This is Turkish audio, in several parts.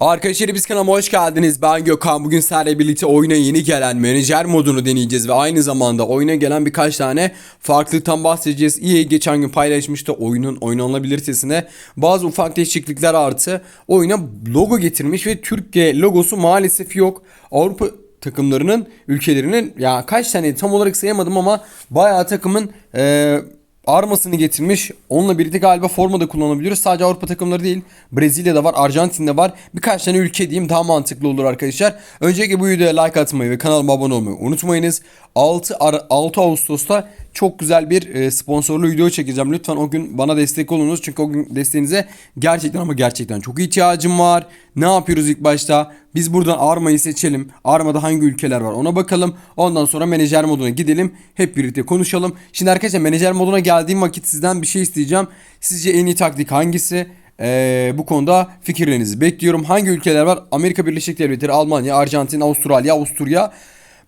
Arkadaşlar biz kanalıma hoş geldiniz. Ben Gökhan. Bugün sizlerle birlikte oyuna yeni gelen menajer modunu deneyeceğiz ve aynı zamanda oyuna gelen birkaç tane farklılıktan bahsedeceğiz. EA geçen gün paylaşmıştı oyunun oynanabilitesine bazı ufak değişiklikler artı oyuna logo getirmiş ve Türkiye logosu maalesef yok. Avrupa takımlarının ülkelerinin ya kaç tane tam olarak sayamadım ama bayağı takımın eee armasını getirmiş. Onunla birlikte galiba formada kullanabiliyoruz. Sadece Avrupa takımları değil. Brezilya'da var, Arjantin'de var. Birkaç tane ülke diyeyim daha mantıklı olur arkadaşlar. Öncelikle bu videoya like atmayı ve kanalıma abone olmayı unutmayınız. 6, Ar- 6 Ağustos'ta çok güzel bir e, sponsorlu video çekeceğim. Lütfen o gün bana destek olunuz. Çünkü o gün desteğinize gerçekten ama gerçekten çok ihtiyacım var. Ne yapıyoruz ilk başta? Biz buradan Arma'yı seçelim. Arma'da hangi ülkeler var ona bakalım. Ondan sonra menajer moduna gidelim. Hep birlikte konuşalım. Şimdi arkadaşlar menajer moduna geldiğim vakit sizden bir şey isteyeceğim. Sizce en iyi taktik hangisi? Ee, bu konuda fikirlerinizi bekliyorum. Hangi ülkeler var? Amerika Birleşik Devletleri, Almanya, Arjantin, Avustralya, Avusturya,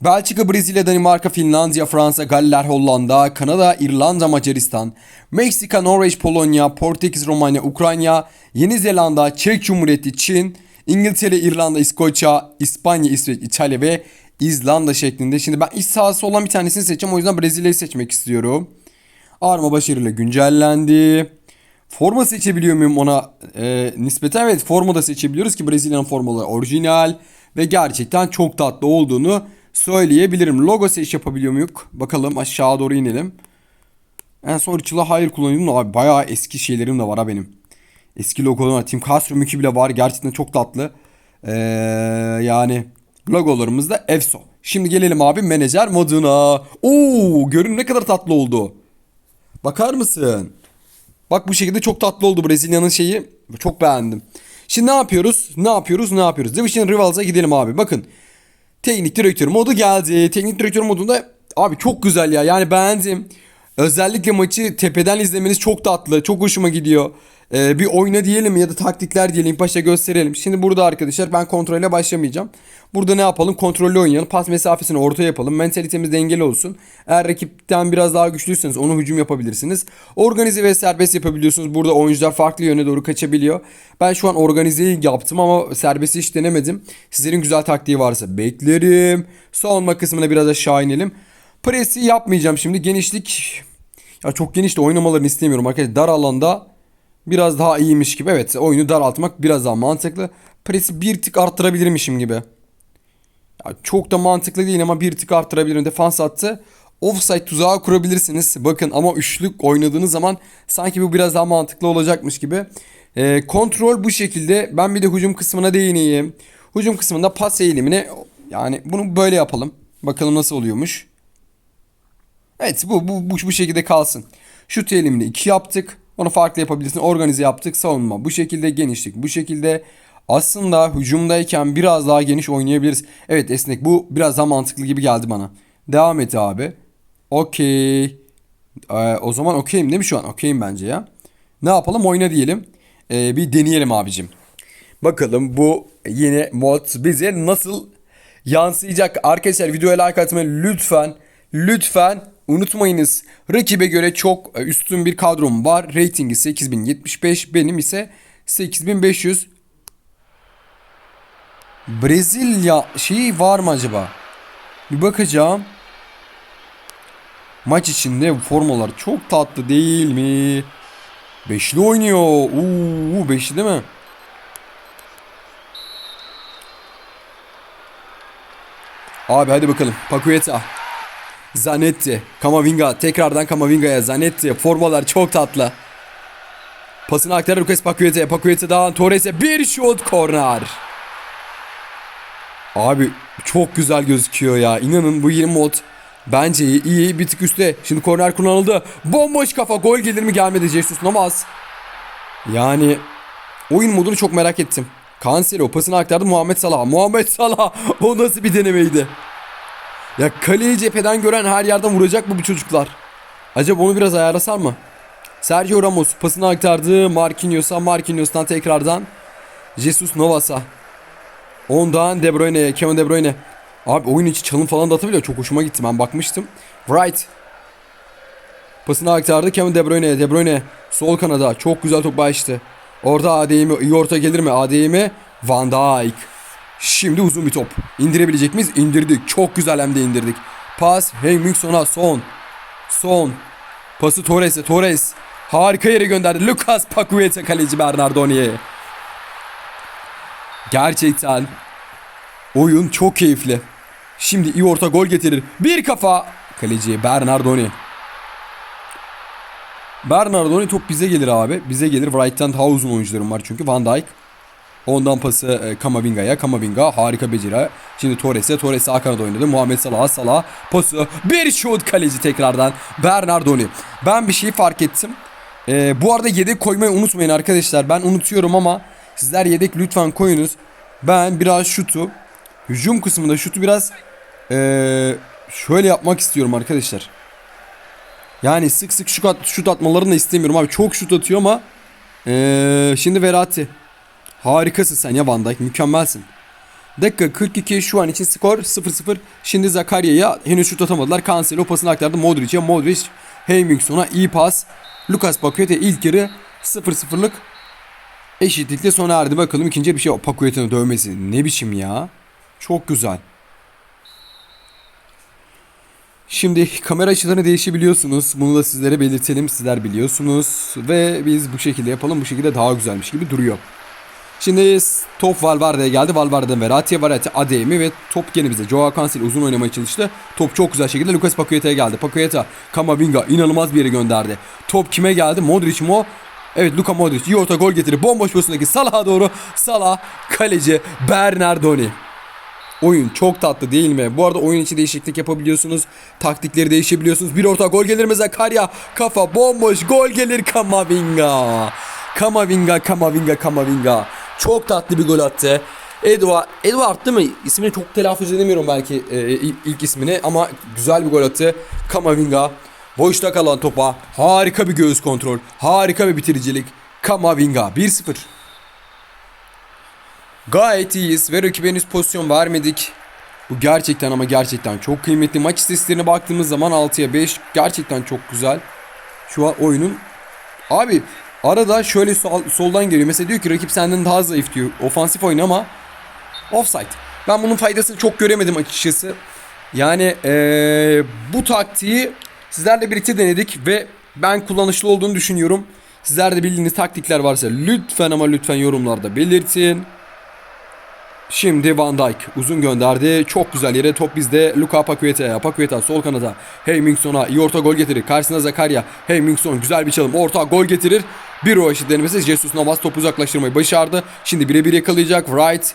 Belçika, Brezilya, Danimarka, Finlandiya, Fransa, Galler, Hollanda, Kanada, İrlanda, Macaristan, Meksika, Norveç, Polonya, Portekiz, Romanya, Ukrayna, Yeni Zelanda, Çek Cumhuriyeti, Çin, İngiltere, İrlanda, İskoçya, İspanya, İsveç, İtalya ve İzlanda şeklinde. Şimdi ben iç sahası olan bir tanesini seçeceğim. O yüzden Brezilya'yı seçmek istiyorum. Arma başarıyla güncellendi. Forma seçebiliyor muyum ona e, nispeten? Evet forma da seçebiliyoruz ki Brezilya'nın formaları orijinal ve gerçekten çok tatlı olduğunu söyleyebilirim. Logo seç yapabiliyor muyum? Bakalım aşağı doğru inelim. En son Ritual'a hayır kullanıyordum da abi bayağı eski şeylerim de var ha benim. Eski logolarım var. Team Castro mükü bile var. Gerçekten çok tatlı. Ee, yani logolarımız da EFSO. Şimdi gelelim abi menajer moduna. Oo, görün ne kadar tatlı oldu. Bakar mısın? Bak bu şekilde çok tatlı oldu Brezilya'nın şeyi. Çok beğendim. Şimdi ne yapıyoruz? Ne yapıyoruz? Ne yapıyoruz? Division Rivals'a gidelim abi. Bakın. Teknik direktör modu geldi. Teknik direktör modunda abi çok güzel ya. Yani beğendim. Özellikle maçı tepeden izlemeniz çok tatlı. Çok hoşuma gidiyor. Ee, bir oyna diyelim ya da taktikler diyelim. Başta gösterelim. Şimdi burada arkadaşlar ben kontrole başlamayacağım. Burada ne yapalım? Kontrollü oynayalım. Pas mesafesini orta yapalım. Mentalitemiz dengeli olsun. Eğer rakipten biraz daha güçlüyseniz onu hücum yapabilirsiniz. Organize ve serbest yapabiliyorsunuz. Burada oyuncular farklı yöne doğru kaçabiliyor. Ben şu an organizeyi yaptım ama serbesti hiç denemedim. Sizlerin güzel taktiği varsa beklerim. Savunma kısmına biraz aşağı inelim. Presi yapmayacağım şimdi. Genişlik ya çok geniş de oynamalarını istemiyorum arkadaşlar. Dar alanda biraz daha iyiymiş gibi. Evet oyunu daraltmak biraz daha mantıklı. Presi bir tık arttırabilirmişim gibi. Ya çok da mantıklı değil ama bir tık arttırabilirim. Defans attı. Offside tuzağı kurabilirsiniz. Bakın ama üçlük oynadığınız zaman sanki bu biraz daha mantıklı olacakmış gibi. Ee, kontrol bu şekilde. Ben bir de hücum kısmına değineyim. Hücum kısmında pas eğilimini yani bunu böyle yapalım. Bakalım nasıl oluyormuş. Evet bu, bu, bu, bu şekilde kalsın. Şut eğilimini 2 yaptık. Onu farklı yapabilirsin. Organize yaptık. Savunma bu şekilde genişlik. Bu şekilde aslında hücumdayken biraz daha geniş oynayabiliriz. Evet esnek bu biraz daha mantıklı gibi geldi bana. Devam et abi. Okey. Ee, o zaman okeyim değil mi şu an? Okeyim bence ya. Ne yapalım oyna diyelim. Ee, bir deneyelim abicim. Bakalım bu yeni mod bize nasıl yansıyacak. Arkadaşlar videoya like atmayı lütfen lütfen unutmayınız. Rakibe göre çok e, üstün bir kadrom var. Ratingi 8075 benim ise 8500. Brezilya şeyi var mı acaba? Bir bakacağım. Maç içinde formalar çok tatlı değil mi? Beşli oynuyor. Uuu beşli değil mi? Abi hadi bakalım. Pakueta. Zanetti. Kamavinga. Tekrardan Kamavinga'ya. Zanetti. Formalar çok tatlı. Pasını aktarır Lucas Pakueta'ya. Pakueta'dan Torres'e bir şut korner. Abi çok güzel gözüküyor ya. İnanın bu yeni mod bence iyi, iyi bir tık üstte. Şimdi korner kullanıldı. Bomboş kafa gol gelir mi gelmedi Jesus Namaz. Yani oyun modunu çok merak ettim. Cancelo pasını aktardı Muhammed Salah. Muhammed Salah o nasıl bir denemeydi? Ya kaleyi cepheden gören her yerden vuracak mı bu çocuklar? Acaba onu biraz ayarlasar mı? Sergio Ramos pasını aktardı Marquinhos'a. Marquinhos'tan tekrardan Jesus Navas'a. Ondan De Bruyne'ye. Kevin De Bruyne. Abi oyun içi çalım falan da atabiliyor. Çok hoşuma gitti. Ben bakmıştım. Wright. Pasını aktardı Kevin De Bruyne'ye. De Bruyne sol kanada. Çok güzel top açtı. Orada ADM'i iyi orta gelir mi? ADM'i Van Dijk. Şimdi uzun bir top. İndirebilecek miyiz? İndirdik. Çok güzel hem de indirdik. Pas Hemmingsson'a son. Son. Pası Torres'e. Torres. Harika yere gönderdi. Lucas Paqueta kaleci Bernardoni'ye. Gerçekten oyun çok keyifli. Şimdi iyi orta gol getirir. Bir kafa. Kaleci Bernardoni. Bernardoni top bize gelir abi. Bize gelir. Wright'tan uzun oyuncularım var çünkü. Van Dijk. Ondan pası e, Kamavinga'ya. Kamavinga harika beceri. Şimdi Torres'e. Torres sağ kanada oynadı. Muhammed Salah. Salah pası. Bir şut kaleci tekrardan. Bernardoni. Ben bir şey fark ettim. E, bu arada yedek koymayı unutmayın arkadaşlar. Ben unutuyorum ama sizler yedek lütfen koyunuz. Ben biraz şutu hücum kısmında şutu biraz e, şöyle yapmak istiyorum arkadaşlar. Yani sık sık şut, at, şut atmalarını da istemiyorum abi. Çok şut atıyor ama e, şimdi Verratti. Harikasın sen ya Van Dijk. Mükemmelsin. Dakika 42 şu an için skor 0-0. Şimdi Zakarya'ya henüz şut atamadılar. Cancelo pasını aktardı Modric'e. Modric Hemmingsson'a iyi pas. Lucas Paqueta ilk yarı 0-0'lık eşitlikle sona erdi. Bakalım ikinci bir şey Paqueta'nın dövmesi. Ne biçim ya. Çok güzel. Şimdi kamera açılarını değişebiliyorsunuz. Bunu da sizlere belirtelim. Sizler biliyorsunuz. Ve biz bu şekilde yapalım. Bu şekilde daha güzelmiş gibi duruyor. Şimdi top Valverde'ye geldi. Valverde'den Verratti'ye, Verratti Adeyemi ve top gene bize. Joao Cancelo uzun oynamaya çalıştı. Top çok güzel şekilde Lucas Paqueta'ya geldi. Paqueta, Kamavinga inanılmaz bir yere gönderdi. Top kime geldi? Modric o? Evet Luka Modric iyi orta gol getirdi. Bomboş pozisyondaki Salah'a doğru. Salah kaleci Bernardoni. Oyun çok tatlı değil mi? Bu arada oyun içi değişiklik yapabiliyorsunuz. Taktikleri değişebiliyorsunuz. Bir orta gol gelir mi Zakaria? Kafa bomboş gol gelir Kamavinga. Kamavinga, Kamavinga, Kamavinga. Çok tatlı bir gol attı. Edward, Edward değil mi? İsmini çok telaffuz edemiyorum belki e, ilk, ismini ama güzel bir gol attı. Kamavinga boşta kalan topa harika bir göğüs kontrol, harika bir bitiricilik. Kamavinga 1-0. Gayet iyiyiz ve rakibe henüz pozisyon vermedik. Bu gerçekten ama gerçekten çok kıymetli. Maç istatistiklerine baktığımız zaman 6'ya 5 gerçekten çok güzel. Şu an oyunun abi arada şöyle sol, soldan geliyor. Mesela diyor ki rakip senden daha zayıf diyor. Ofansif oyun ama offside. Ben bunun faydasını çok göremedim açıkçası. Yani ee, bu taktiği sizlerle birlikte denedik ve ben kullanışlı olduğunu düşünüyorum. Sizler de bildiğiniz taktikler varsa lütfen ama lütfen yorumlarda belirtin. Şimdi Van Dijk uzun gönderdi. Çok güzel yere top bizde. Luka Paqueta'ya. Paqueta sol kanada. Hemmingsson'a iyi orta gol getirir. Karşısına Zakaria. Hemmingson güzel bir çalım. Orta gol getirir. Bir o eşit denemesi. Jesus Navas topu uzaklaştırmayı başardı. Şimdi birebir yakalayacak. Wright.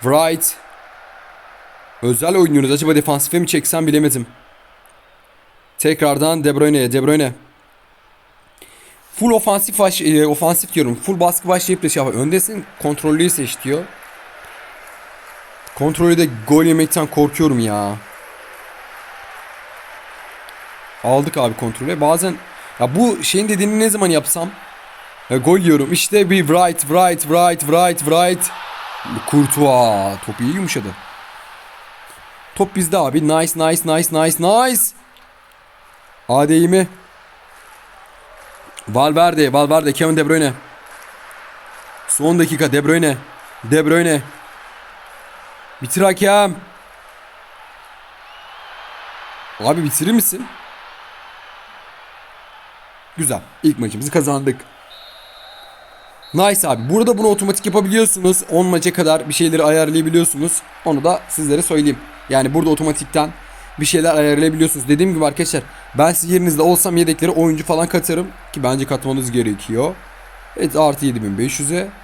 Wright. Özel oynuyoruz. Acaba defansife mi çeksem bilemedim. Tekrardan De Bruyne'ye. De Bruyne. Full ofansif baş, e, ofansif diyorum. Full baskı başlayıp da şey yapar. Öndesin kontrollüyü seç diyor. Kontrolü de gol yemekten korkuyorum ya. Aldık abi kontrolü. Bazen ya bu şeyin dediğini ne zaman yapsam ya gol yiyorum. İşte bir right, right, right, right, right. Kurtuğa. Top iyi yumuşadı. Top bizde abi. Nice, nice, nice, nice, nice. AD'yi Valverde, Valverde, Kevin De Bruyne. Son dakika De Bruyne. De Bruyne. Bitir hakem. Abi bitirir misin? Güzel. İlk maçımızı kazandık. Nice abi. Burada bunu otomatik yapabiliyorsunuz. 10 maça kadar bir şeyleri ayarlayabiliyorsunuz. Onu da sizlere söyleyeyim. Yani burada otomatikten bir şeyler ayarlayabiliyorsunuz. Dediğim gibi arkadaşlar ben siz yerinizde olsam yedeklere oyuncu falan katarım. Ki bence katmanız gerekiyor. Evet artı 7500'e.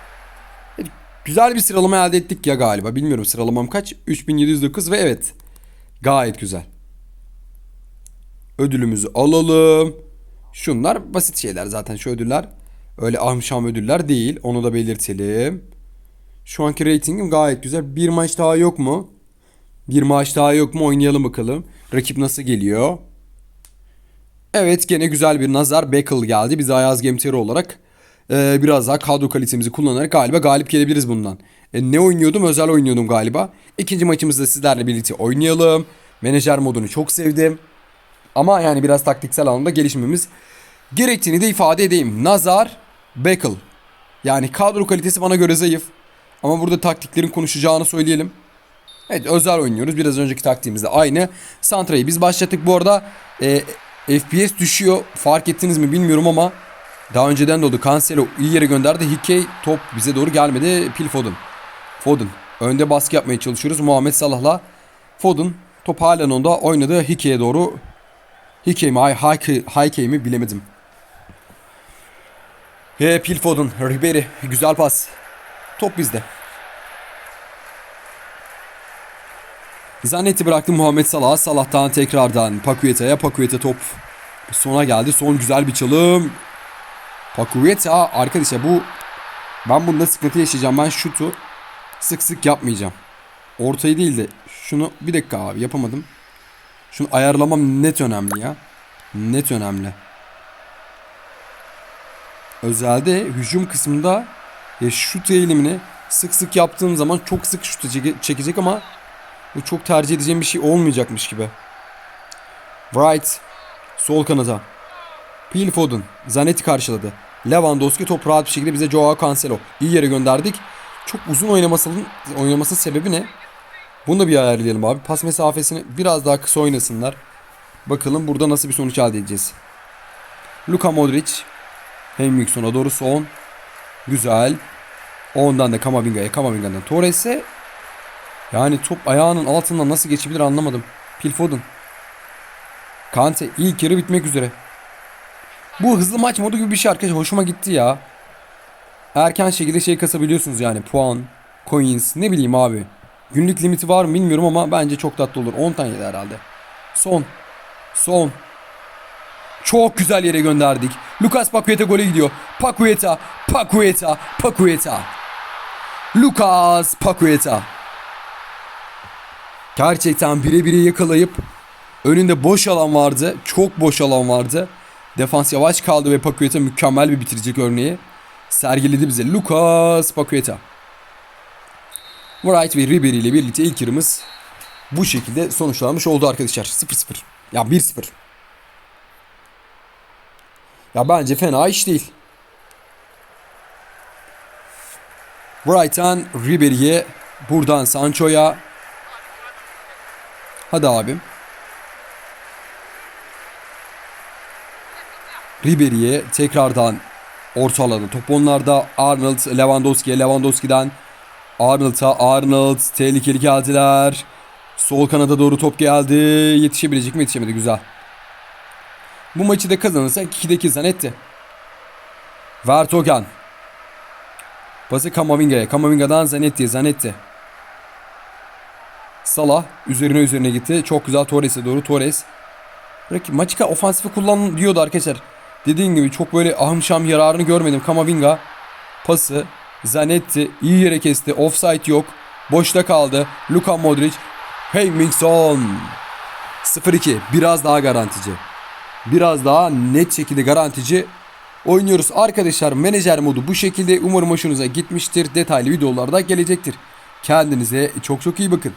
Güzel bir sıralama elde ettik ya galiba. Bilmiyorum sıralamam kaç. 3709 ve evet. Gayet güzel. Ödülümüzü alalım. Şunlar basit şeyler zaten şu ödüller. Öyle ahmşam ödüller değil. Onu da belirtelim. Şu anki reytingim gayet güzel. Bir maç daha yok mu? Bir maç daha yok mu? Oynayalım bakalım. Rakip nasıl geliyor? Evet gene güzel bir nazar. Beckel geldi. Biz Ayaz Gemteri olarak ee, biraz daha kadro kalitemizi kullanarak galiba galip gelebiliriz bundan. E, ne oynuyordum? Özel oynuyordum galiba. İkinci maçımızda sizlerle birlikte oynayalım. Menajer modunu çok sevdim. Ama yani biraz taktiksel anlamda gelişmemiz gerektiğini de ifade edeyim. Nazar, Beckel. Yani kadro kalitesi bana göre zayıf. Ama burada taktiklerin konuşacağını söyleyelim. Evet özel oynuyoruz. Biraz önceki taktiğimizde aynı. Santra'yı biz başlattık. Bu arada e, FPS düşüyor. Fark ettiniz mi bilmiyorum ama daha önceden de oldu. Cancelo iyi yere gönderdi. Hickey top bize doğru gelmedi. Phil Foden. Foden. Önde baskı yapmaya çalışıyoruz. Muhammed Salah'la Foden top halen onda oynadı. Hickey'e doğru. Hickey mi? Hickey, mi bilemedim. He, Phil Foden. Ribery. Güzel pas. Top bizde. Zanetti bıraktı Muhammed Salah. Salah'tan tekrardan Pakueta'ya. Pakueta top sona geldi. Son güzel bir çalım. Pakueta arkadaşlar bu ben bunda sıkıntı yaşayacağım. Ben şutu sık sık yapmayacağım. Ortayı değil de şunu bir dakika abi yapamadım. Şunu ayarlamam net önemli ya. Net önemli. Özelde hücum kısmında ya şut eğilimini sık sık yaptığım zaman çok sık şut çeke- çekecek ama bu çok tercih edeceğim bir şey olmayacakmış gibi. Wright sol kanada. Phil Foden Zanetti karşıladı. Lewandowski top rahat bir şekilde bize Joao Cancelo. İyi yere gönderdik. Çok uzun oynamasının oynaması sebebi ne? Bunu da bir ayarlayalım abi. Pas mesafesini biraz daha kısa oynasınlar. Bakalım burada nasıl bir sonuç elde edeceğiz. Luka Modric. Hemmingsson'a doğru son. Güzel. Ondan da Kamavinga'ya. Kamavinga'dan Torres'e. Yani top ayağının altından nasıl geçebilir anlamadım. Phil Foden. Kante ilk yarı bitmek üzere. Bu hızlı maç modu gibi bir şey arkadaşlar. Hoşuma gitti ya. Erken şekilde şey kasabiliyorsunuz yani. Puan, coins ne bileyim abi. Günlük limiti var mı bilmiyorum ama bence çok tatlı olur. 10 tane herhalde. Son. Son. Çok güzel yere gönderdik. Lucas Paqueta gole gidiyor. Paqueta, Paqueta, Paqueta. Lucas Paqueta. Gerçekten birebir yakalayıp önünde boş alan vardı. Çok boş alan vardı. Defans yavaş kaldı ve Paqueta mükemmel bir bitirecek örneği sergiledi bize. Lucas Paqueta. Wright ve Ribery ile birlikte ilk yarımız bu şekilde sonuçlanmış oldu arkadaşlar. 0-0. Ya 1-0. Ya bence fena iş değil. Wright'tan Ribery'e buradan Sancho'ya Hadi abim. Ribery'e tekrardan orta alanı. Top onlarda Arnold Lewandowski'ye Lewandowski'den Arnold'a Arnold tehlikeli geldiler. Sol kanada doğru top geldi. Yetişebilecek mi? Yetişemedi. Güzel. Bu maçı da kazanırsak 2'de 2 Zanetti. Vertogen. Pası Kamavinga'ya. Kamavinga'dan Zanetti'ye. Zanetti. Salah üzerine üzerine gitti. Çok güzel Torres'e doğru Torres. Rakip Maçka ofansifi kullan diyordu arkadaşlar. Dediğim gibi çok böyle ahım şam yararını görmedim. Kamavinga pası Zanetti iyi yere kesti. Offside yok. Boşta kaldı. Luka Modric. Hemmingson. 0-2. Biraz daha garantici. Biraz daha net şekilde garantici oynuyoruz. Arkadaşlar menajer modu bu şekilde. Umarım hoşunuza gitmiştir. Detaylı videolarda gelecektir. Kendinize çok çok iyi bakın.